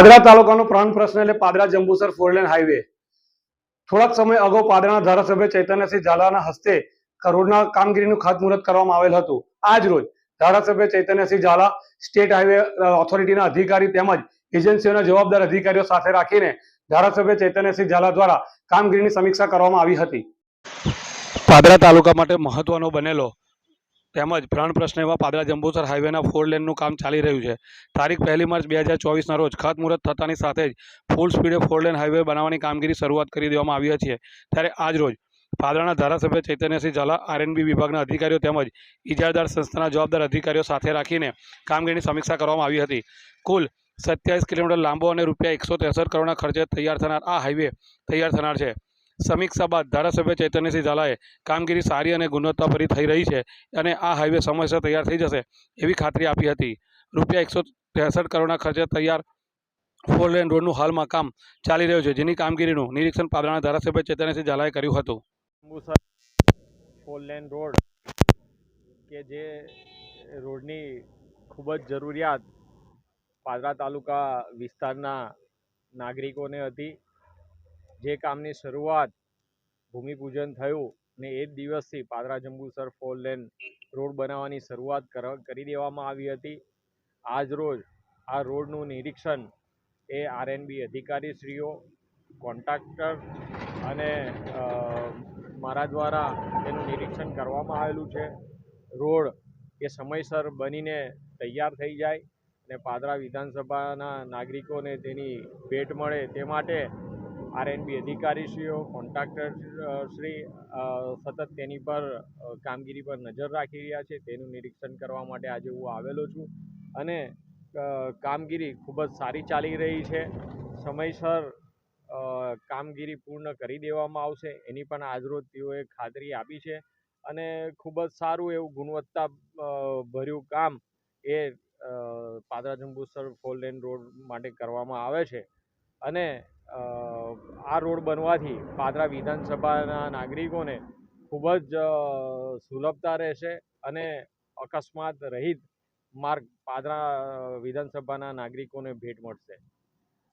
પાદરા તાલુકાનો પ્રાણ પ્રશ્ન એટલે Padra Jambusar four lane highway થોડાક સમય અગાઉ પાદરાના ધારાસભ્ય ચૈતન્યસિંહ ઝાલાના હસ્તે કરોડના કામગીરીનું ખાતમુહૂર્ત કરવામાં આવેલ હતું. આજ રોજ ધારાસભ્ય ચૈતન્યસિંહ ઝાલા સ્ટેટ હાઈવે ઓથોરિટીના અધિકારી તેમજ એજન્સીઓના જવાબદાર અધિકારીઓ સાથે રાખીને ધારાસભ્ય ચૈતન્યસિંહ ઝાલા દ્વારા કામગીરીની સમીક્ષા કરવામાં આવી હતી. પાદરા તાલુકા માટે મહત્વનો બનેલો તેમજ પ્રાણ પ્રશ્ન એવા પાદરા જંબુસર હાઈવેના ફોર લેનનું કામ ચાલી રહ્યું છે. તારીખ પહેલી માર્ચ બે હજાર ચોવીસના રોજ ખાતમુહૂર્ત થતાની સાથે જ ફૂલ સ્પીડે ફોર લેન હાઈવે બનાવવાની કામગીરી શરૂઆત કરી દેવામાં આવી છે ત્યારે આજ રોજ પાદરાના ધારાસભ્ય ચૈતન્યસિંહ ઝાલા, આરએનબી વિભાગના અધિકારીઓ તેમજ ઇજારદાર સંસ્થાના જવાબદાર અધિકારીઓ સાથે રાખીને કામગીરીની સમીક્ષા કરવામાં આવી હતી. કુલ સત્યાવીસ કિલોમીટર લાંબો અને રૂપિયા એકસો ત્રેસઠ કરોડના ખર્ચે તૈયાર થનાર આ હાઈવે તૈયાર થનાર છે. સમીક્ષા બાદ ધારાસભ્ય ચૈતન્યસિંહ ઝાલાએ કામગીરી સારી અને ગુણવત્તાભરી થઈ રહી છે અને આ હાઈવે સમયસર તૈયાર થઈ જશે એવી ખાતરી આપી હતી. રૂપિયા એકસો ત્રેસઠ કરોડના ખર્ચે તૈયાર ફોર લેન રોડનું હાલમાં કામ ચાલી રહ્યું છે, જેની કામગીરીનું નિરીક્ષણ પાદરાના ધારાસભ્ય ચૈતન્યસિંહ ઝાલાએ કર્યું હતું. ફોર લેન રોડ કે જે રોડની ખૂબ જ જરૂરિયાત પાદરા તાલુકા વિસ્તારના નાગરિકોને હતી. જે કામની શરૂઆત ભૂમિપૂજન થયું ને એ જ દિવસથી Padra Jambusar four lane road બનાવવાની શરૂઆત કર- દેવામાં આવી હતી. આજ રોજ આ રોડનું નિરીક્ષણ એ આરએનબી અધિકારીશ્રીઓ, કોન્ટ્રાક્ટર અને મારા દ્વારા તેનું નિરીક્ષણ કરવામાં આવેલું છે. રોડ એ સમયસર બનીને તૈયાર થઈ જાય અને પાદરા વિધાનસભાના નાગરિકોને તેની ભેટ મળે તે માટે આરએનબી અધિકારીશ્રીઓ કોન્ટ્રાક્ટર શ્રી સતત તેની પર કામગીરી પર નજર રાખી રહ્યા છે. તેનું નિરીક્ષણ કરવા માટે આજે હું આવેલો છું અને કામગીરી ખૂબ જ સારી ચાલી રહી છે. સમયસર કામગીરી પૂર્ણ કરી દેવામાં આવશે. એની પણ આજરોજ તેઓએ ખાતરી આપી છે અને ખૂબ જ સારું એવું ગુણવત્તા ભર્યું કામ એ Padra Jambusar four lane road માટે કરવામાં આવે છે. અને આ રોડ બનવાથી પાદરા વિધાનસભાના નાગરિકોને ખૂબ જ સુલભતા રહેશે અને અકસ્માત રહિત માર્ગ પાદરા વિધાનસભાના નાગરિકોને ભેટ મળશે.